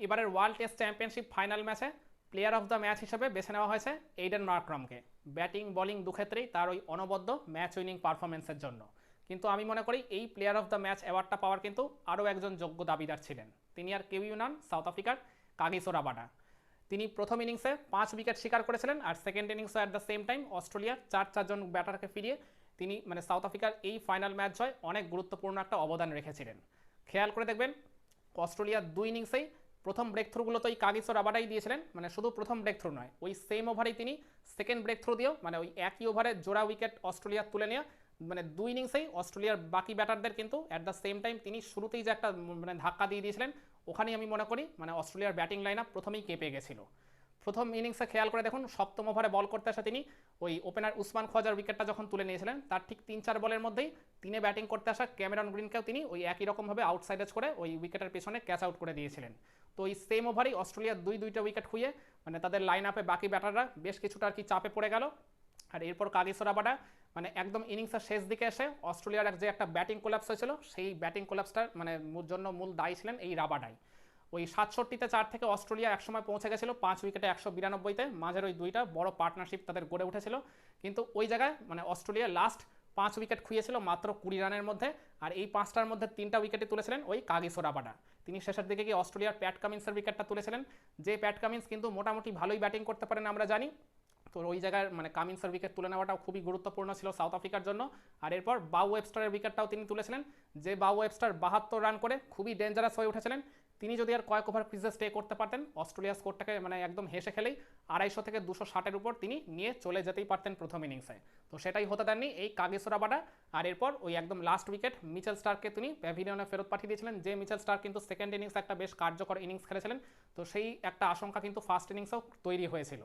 এবারের world test championship final ম্যাচে player of the match হিসেবে বেছে নেওয়া হয়েছে এইডেন মার্ক্রামকে ব্যাটিং বোলিং দুক্ষেত্রেই তার ওই অনবদ্য ম্যাচ উইনিং পারফরমেন্সের জন্য। কিন্তু আমি মনে করি এই প্লেয়ার অফ দ্য ম্যাচ অ্যাওয়ার্ডটা পাওয়ার কিন্তু আরও একজন যোগ্য দাবিদার ছিলেন। তিনি আর কেউই নন সাউথ আফ্রিকার কাগিসো রাবাডা তিনি প্রথম ইনিংসে পাঁচ উইকেট শিকার করেছিলেন আর সেকেন্ড ইনিংসে অ্যাট দ্য সেম টাইম অস্ট্রেলিয়ার চার চারজন ব্যাটারকে ফিরিয়ে তিনি মানে সাউথ আফ্রিকার এই ফাইনাল ম্যাচ জয় অনেক গুরুত্বপূর্ণ একটা অবদান রেখেছিলেন। খেয়াল করে দেখবেন অস্ট্রেলিয়ার দুই ইনিংসেই প্রথম ব্রেক থ্রুগুলো তো ওই কাগিসো রাবাডাই দিয়েছিলেন মানে শুধু প্রথম ব্রেক থ্রু নয়, ওই সেম ওভারেই তিনি সেকেন্ড ব্রেক থ্রু দিয়েও মানে ওই একই ওভারে জোড়া উইকেট অস্ট্রেলিয়া তুলে নিয়ে মানে দুই ইনিংসেই অস্ট্রেলিয়ার বাকি ব্যাটারদের কিন্তু অ্যাট দ্য সেম টাইম তিনি শুরুতেই যে একটা মানে ধাক্কা দিয়ে দিয়েছিলেন, ওখানেই আমি মনে করি মানে অস্ট্রেলিয়ার ব্যাটিং লাইন আপ প্রথমেই কেঁপে গেছিল। প্রথম ইনিংসে খেয়াল করে দেখুন, সপ্তম ওভারে বল করতে আসা তিনি, ওই ওপেনার উসমান খোয়াজার উইকেটটা যখন তুলে নিয়েছিলেন, তার ঠিক তিন চার বলের মধ্যেই তিনি ব্যাটিং করতে আসা ক্যামেরন গ্রিনকেও তিনি ওই একই রকমভাবে আউটসাইডেজ করে ওই উইকেটের পেছনে ক্যাচ আউট করে দিয়েছিলেন। তো এই সেম ওভারেই অস্ট্রেলিয়ার দুই দুইটা উইকেট খুঁয়ে মানে তাদের লাইন আপে বাকি ব্যাটাররা বেশ কিছুটা আর কি চাপে পড়ে গেল। আর এরপর কাগিসোরাবাডা মানে একদম ইনিংসের শেষ দিকে এসে অস্ট্রেলিয়ার যে একটা ব্যাটিং কোলাপস হয়েছিল, সেই ব্যাটিং কোলাপসটার মানে জন্য মূল দায়ী ছিলেন এই রাবাডাই। ওই সাতষট্টিতে চার থেকে অস্ট্রেলিয়া একসময় পৌঁছে গেছিল, পাঁচ উইকেটে একশো বিরানব্বইতে। মাঝের ওই দুইটা বড় পার্টনারশিপ তাদের গড়ে উঠেছিল। কিন্তু ওই জায়গায় মানে অস্ট্রেলিয়া লাস্ট পাঁচ উইকেট খুঁয়েছিল মাত্র কুড়ি রানের মধ্যে, আর এই পাঁচটার মধ্যে তিনটা উইকেটে তুলেছিলেন ওই কাগিসো রাবাডা তিনি শেষের দিকে গিয়ে অস্ট্রেলিয়ার প্যাট কামিন্সের উইকেটটা তুলেছিলেন। যে প্যাট কামিন্স কিন্তু মোটামুটি ভালোই ব্যাটিং করতে পারেন আমরা জানি। তো ওই জায়গায় মানে কামিন্সের উইকেট তুলে নেওয়াটাও খুবই গুরুত্বপূর্ণ ছিল সাউথ আফ্রিকার জন্য। আর এরপর বাউ ওয়েবস্টারের উইকেটটাও তিনি তুলেছিলেন। যে বাউ ওয়েবস্টার বাহাত্তর রান করে খুবই ডেঞ্জারাস হয়ে উঠেছিলেন তিনি যদি আর কয়েক ওভার ক্রিজে স্টে করতে পারতেন অস্ট্রেলিয়া স্কোরটাকে মানে একদম হেসে খেলেই আড়াইশো থেকে দুশো ষাটের উপর তিনি নিয়ে চলে যেতেই পারতেন প্রথম ইনিংসে তো সেটাই হতে দেননি এই কাগেসোরাবাডা আর এরপর ওই একদম লাস্ট উইকেট মিচেল স্টারকে তিনি প্যাভিলিয়নে ফেরত পাঠিয়ে দিয়েছিলেন, যে মিচেল স্টার কিন্তু সেকেন্ড ইনিংস একটা বেশ কার্যকর ইনিংস খেলেছিলেন। তো সেই একটা আশঙ্কা কিন্তু ফার্স্ট ইনিংসেও তৈরি হয়েছিল।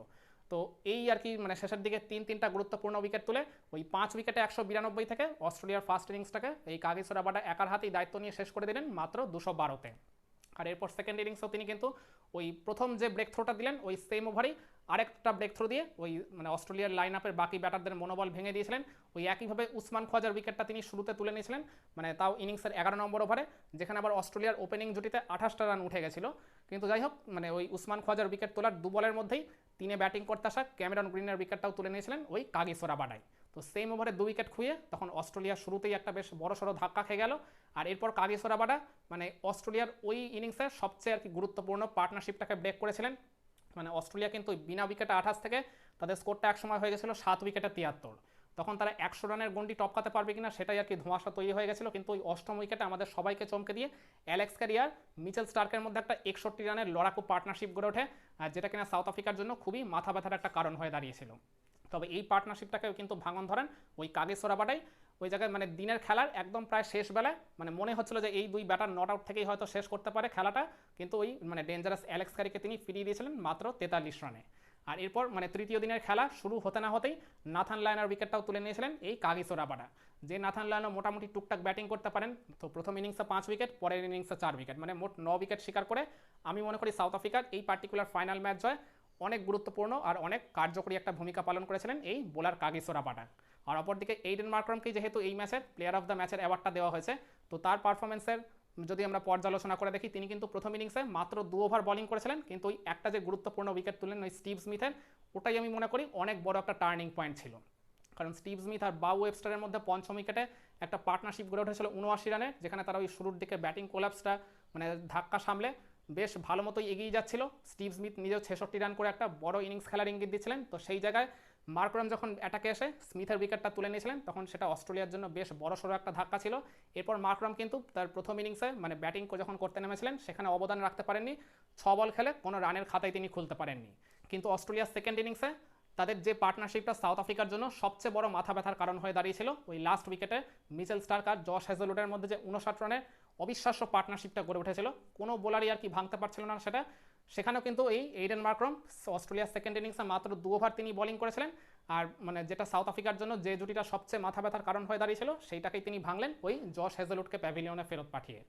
তো এই আর কি মানে শেষের দিকে তিন তিনটা গুরুত্বপূর্ণ উইকেট তুলে ওই পাঁচ উইকেটে একশো বিরানব্বই থেকে অস্ট্রেলিয়ার ফার্স্ট ইনিংসটাকে এই কাগিসোরাবাডা একার হাতেই দায়িত্ব নিয়ে শেষ করে দিলেন মাত্র দুশো বারোতে। আর এরপর সেকেন্ড ইনিংসেও তিনি কিন্তু ওই প্রথম যে ব্রেক থ্রোটা দিলেন, ওই সেম ওভারেই আরেকটা ব্রেক থ্রো দিয়ে ওই মানে অস্ট্রেলিয়ার লাইন আপের বাকি ব্যাটারদের মনোবল ভেঙে দিয়েছিলেন। ওই একইভাবে উসমান খোয়াজার উইকেটটা তিনি শুরুতে তুলে নিয়েছিলেন মানে তাও ইনিংসের এগারো নম্বর ওভারে, যেখানে আবার অস্ট্রেলিয়ার ওপেনিং জুটিতে আঠাশটা রান উঠে গেছিল। কিন্তু যাই হোক মানে ওই উসমান খোয়াজার উইকেট তোলার দু বলের মধ্যেই তিনি ব্যাটিং করতে আসা ক্যামেরন গ্রিনের উইকেটটাও তুলে নিয়েছিলেন ওই কাগিসোরা বাডাই তো সেম ওভারে দু উইকেট খুঁয়ে তখন অস্ট্রেলিয়া শুরুতেই একটা বেশ বড়সড় ধাক্কা খেয়ে গেল। আর এরপর কাগিসোরা বাডা মানে অস্ট্রেলিয়ার ওই ইনিংসে সবচেয়ে আর কি গুরুত্বপূর্ণ পার্টনারশিপটাকে ব্রেক করেছিলেন। মানে অস্ট্রেলিয়া কিন্তু বিনা উইকেটে আঠাশ থেকে তাদের স্কোরটা একসময় হয়ে গেছিল সাত উইকেটে তিয়াত্তর। তখন তারা একশো রানের গন্ডি টপকাতে পারবে কিনা সেটাই আর কি ধোঁয়াশা তৈরি হয়ে গেছিল। কিন্তু ওই অষ্টম উইকেটে আমাদের সবাইকে চমকে দিয়ে অ্যালেক্স ক্যারিয়ার মিচেল স্টার্কের মধ্যে একটা একষট্টি রানের লড়াকু পার্টনারশিপ গড়ে ওঠে আর যেটা কিনা সাউথ আফ্রিকার জন্য খুবই মাথা ব্যথার একটা কারণ হয়ে দাঁড়িয়েছিল। তবে এই পার্টনারশিপটাকেও কিন্তু ভাঙন ধরেন ওই কাগেসোরাবাটাই ওই জায়গায় মানে দিনের খেলার একদম প্রায় শেষ বেলায় মানে মনে হচ্ছিল যে এই দুই ব্যাটার নট আউট থেকেই হয়তো শেষ করতে পারে খেলাটা, কিন্তু ওই মানে ডেঞ্জারাস অ্যালেক্স ক্যারিকে তিনি ফিরিয়ে দিয়েছিলেন মাত্র তেতাল্লিশ রানে আর এরপর মানে তৃতীয় দিনের খেলা শুরু হতে না হতেই নাথান লায়নার উইকেটটাও তুলে নিয়েছিলেন এই কাগিসো রাবাডা যে নাথান লায়না মোটামুটি টুকটাক ব্যাটিং করতে পারেন, তো প্রথম ইনিংসে পাঁচ উইকেট পরের ইনিংসে চার উইকেট মানে মোট ন উইকেট শিকার করে আমি মনে করি সাউথ আফ্রিকার এই পার্টিকুলার ফাইনাল ম্যাচ জয়। অনেক গুরুত্বপূর্ণ আর অনেক কার্যকরী একটা ভূমিকা পালন করেছিলেন এই বোলার কাগিসো রাবাডা আর অপরদিকে এইডেন মার্ক্রমকে যেহেতু এই ম্যাচের প্লেয়ার অফ দ্য ম্যাচের অ্যাওয়ার্ডটা দেওয়া হয়েছে, তো তার পারফরমেন্সের যদি আমরা পর্যালোচনা করে দেখি, তিনি কিন্তু প্রথম ইনিংসে মাত্র দু ওভার বোলিং করেছিলেন, কিন্তু ওই একটা যে গুরুত্বপূর্ণ উইকেট তুললেন ওই স্টিভ স্মিথের, ওটাই আমি মনে করি অনেক বড় একটা টার্নিং পয়েন্ট ছিল। কারণ স্টিভ স্মিথ আর বাউ ওয়েবস্টারের মধ্যে পঞ্চম উইকেটে একটা পার্টনারশিপ গড়ে উঠেছিল উনআশি রানে, যেখানে তারা ওই শুরুর দিকে ব্যাটিং কোলাপসটা মানে ধাক্কা সামলে বেশ ভালো মতোই এগিয়ে যাচ্ছিল। স্টিভ স্মিথ নিজেও ছেষট্টি রান করে একটা বড় ইনিংস খেলার ইঙ্গিত দিচ্ছিলেন। তো সেই জায়গায় মার্করাম যখন অ্যাটাকে এসে, স্মিথের উইকেটটা তুলে নিয়েছিলেন, তখন সেটা অস্ট্রেলিয়ার জন্য বেশ বড় সড়ো একটা ধাক্কা ছিল। এরপর মার্করাম কিন্তু তার প্রথম ইনিংসে মানে ব্যাটিং যখন করতে নেমেছিলেন, সেখানে অবদান রাখতে পারেননি। ছ বল খেলে কোনো রানের খাতায় তিনি খুলতে পারেননি। কিন্তু অস্ট্রেলিয়ার সেকেন্ড ইনিংসে তাদের যে পার্টনারশিপটা সাউথ আফ্রিকার জন্য সবচেয়ে বড় মাথা ব্যথার কারণ হয়ে দাঁড়িয়েছিল, ওই লাস্ট উইকেটে মিচেল স্টার্ক আর জশ হ্যাজেলুডের মধ্যে যে উনষাট রানের অবিশ্বাস্য পার্টনারশিপটা গড়ে উঠেছিল। কোনো বোলারই আর কি ভাঙতে পারছিল না সেটা। সেখানেও কিন্তু এই এইডেন মার্ক্রম অস্ট্রেলিয়ার সেকেন্ড ইনিংসে মাত্র দু ওভার তিনি বোলিং করেছিলেন। আর মানে যেটা সাউথ আফ্রিকার জন্য যে জুটিটা সবচেয়ে মাথা ব্যথার কারণ হয়ে দাঁড়িয়েছিল, সেইটাকেই তিনি ভাঙলেন ওই জশ হ্যাজেলুডকে প্যাভিলিয়নে ফেরত পাঠিয়ে।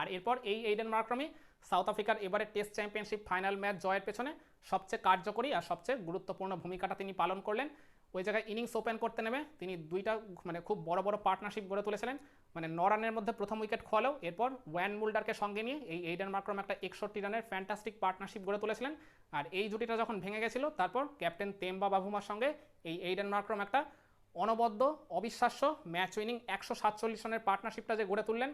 আর এরপর এই এইডেন মার্ক্রমই সাউথ আফ্রিকার এবারে টেস্ট চ্যাম্পিয়নশিপ ফাইনাল ম্যাচ জয়ের পেছনে সবচেয়ে কার্যকরী আর সবচেয়ে গুরুত্বপূর্ণ ভূমিকাটা তিনি পালন করলেন। ওই জায়গায় ইনিংস ওপেন করতে নেমে তিনি দুইটা মানে খুব বড় বড় পার্টনারশিপ গড়ে তুলেছিলেন। মানে ন রানের মধ্যে প্রথম উইকেট খোয়ালেও এরপর ওয়ান মুল্ডারকে সঙ্গে নিয়ে এই এইডেন মার্ক্রম একটা একষট্টি রানের ফ্যান্টাস্টিক পার্টনারশিপ গড়ে তুলেছিলেন। আর এই জুটিটা যখন ভেঙে গেছিল, তারপর ক্যাপ্টেন তেম্বা বাভুমার সঙ্গে এই এইডেন মার্ক্রম একটা অনবদ্য, অবিশ্বাস্য ম্যাচ উইনিং একশো সাতচল্লিশ রানের পার্টনারশিপটা যে গড়ে তুললেন,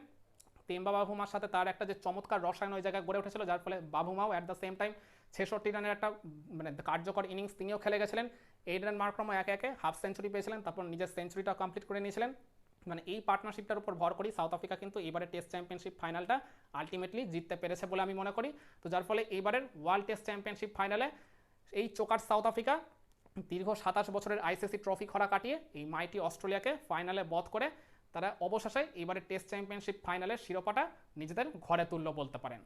তেম্বা বাভুমার সাথে তার একটা যে চমৎকার রসায়ন ওই জায়গায় গড়ে উঠেছিল, যার ফলে বাভুমাও অ্যাট দ্য সেম টাইম ছেষট্টি রানের একটা মানে কার্যকর ইনিংস তিনিও খেলে গেছিলেন। এইডেন মার্ক্রমও একে একে হাফ সেঞ্চুরি পেয়েছিলেন, তারপর নিজের সেঞ্চুরিটা কমপ্লিট করে নিয়েছিলেন। মানে এই পার্টনারশিপটার উপর ভর করি সাউথ আফ্রিকা কিন্তু এবারে টেস্ট চ্যাম্পিয়নশিপ ফাইনালটা আলটিমেটলি জিততে পেরেছে বলে আমি মনে করি। তো যার ফলে এইবারের ওয়ার্ল্ড টেস্ট চ্যাম্পিয়নশিপ ফাইনালে এই চোকার সাউথ আফ্রিকা দীর্ঘ সাতাশ বছরের আইসিসি ট্রফি খরা কাটিয়ে এই মাইটি অস্ট্রেলিয়াকে ফাইনালে বধ করে তারা অবশেষে এবারে টেস্ট চ্যাম্পিয়নশিপ ফাইনালের শিরোপাটা নিজেদের ঘরে তুললো বলতে পারেন।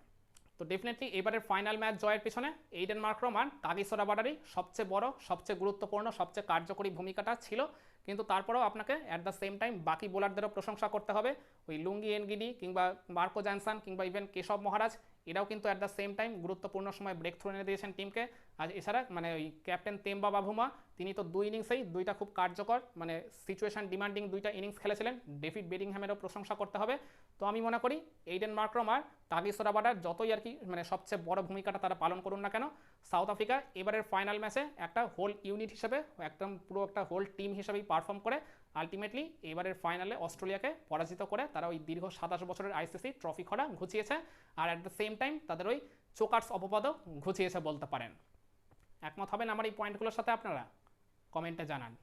তো ডেফিনেটলি এবারের ফাইনাল ম্যাচ জয়ের পিছনে এইডেন মার্ক্রম আর কাগিসোরা বাডারি সবচেয়ে বড়, সবচেয়ে গুরুত্বপূর্ণ, সবচেয়ে কার্যকরী ভূমিকাটা ছিল। কিন্তু তারপরেও আপনাকে অ্যাট দ্য সেম টাইম বাকি বোলারদেরও প্রশংসা করতে হবে। ওই লুঙ্গি এনগিডি কিংবা মার্কো জ্যানসান কিংবা ইভেন কেশব মহারাজ এরাও কিন্তু অ্যাট দ্য সেম টাইম গুরুত্বপূর্ণ সময় ব্রেক থ্রু এনে দিয়েছেন টিমকে আর এছাড়া মানে ওই ক্যাপ্টেন তেম্বা বাভুমা তিনি তো দুই ইনিংসেই দুইটা খুব কার্যকর মানে সিচুয়েশন ডিমান্ডিং দুইটা ইনিংস খেলেছিলেন। ডেভিড বেডিংহ্যামেরও প্রশংসা করতে হবে। তো আমি মনে করি এইডেন মার্ক্রম আর তাগিসোরা বাডার যতই আর কি মানে সবচেয়ে বড় ভূমিকাটা তারা পালন করুন না কেন সাউথ আফ্রিকা এবারের ফাইনাল ম্যাচে একটা হোল ইউনিট হিসেবে, একদম পুরো একটা হোল টিম হিসেবেই পারফর্ম করে। আলটিমেটলি এবারের ফাইনালে অস্ট্রেলিয়াকে পরাজিত করে তারা ওই দীর্ঘ সাতাশ বছরের আইসিসি ট্রফি খরা ঘুচিয়েছে আর অ্যাট দ্য সেম টাইম তাদের ওই চোকার্স অপবাদও ঘুচিয়েছে বলতে পারেন। একমত হবেন আমার এই পয়েন্টগুলোর সাথে আপনারা? কমেন্টে জানান।